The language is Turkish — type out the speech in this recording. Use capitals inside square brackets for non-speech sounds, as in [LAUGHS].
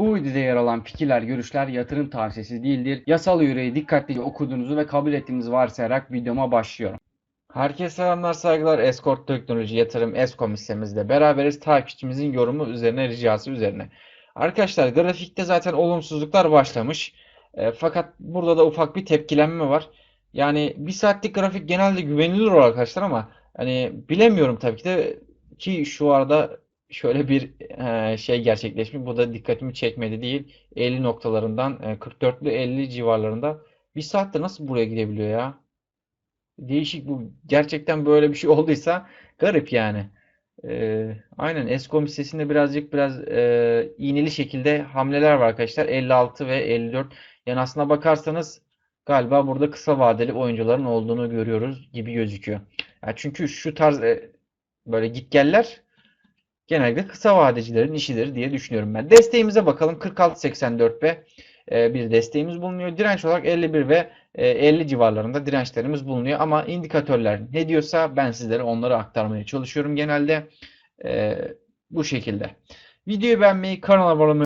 Bu videoda yer alan fikirler, görüşler yatırım tavsiyesi değildir. Yasal yüreği dikkatlice okuduğunuzu ve kabul ettiğinizi varsayarak videoma başlıyorum. Herkese selamlar saygılar. Escort Teknoloji Yatırım Eskom hissemizde beraberiz. Takipçimizin yorumu üzerine ricası üzerine. Arkadaşlar grafikte zaten olumsuzluklar başlamış. E, fakat burada da ufak bir tepkilenme var. Yani bir saatlik grafik genelde güvenilir olur arkadaşlar ama hani bilemiyorum tabii ki de ki şu arada şöyle bir e, şey gerçekleşmiş. Bu da dikkatimi çekmedi değil. 50 noktalarından e, 44'lü 50 civarlarında. Bir saatte nasıl buraya gidebiliyor ya? Değişik bu. Gerçekten böyle bir şey [LAUGHS] olduysa garip yani. Ee, aynen Eskom hissesinde birazcık biraz e, iğneli şekilde hamleler var arkadaşlar. 56 ve 54. Yani aslına bakarsanız galiba burada kısa vadeli oyuncuların olduğunu görüyoruz gibi gözüküyor. Yani çünkü şu tarz e, böyle gitgeller genelde kısa vadecilerin işidir diye düşünüyorum ben. Desteğimize bakalım. 46.84 ve e, bir desteğimiz bulunuyor. Direnç olarak 51 ve e, 50 civarlarında dirençlerimiz bulunuyor. Ama indikatörler ne diyorsa ben sizlere onları aktarmaya çalışıyorum genelde. E, bu şekilde. Videoyu beğenmeyi, kanala abone olmayı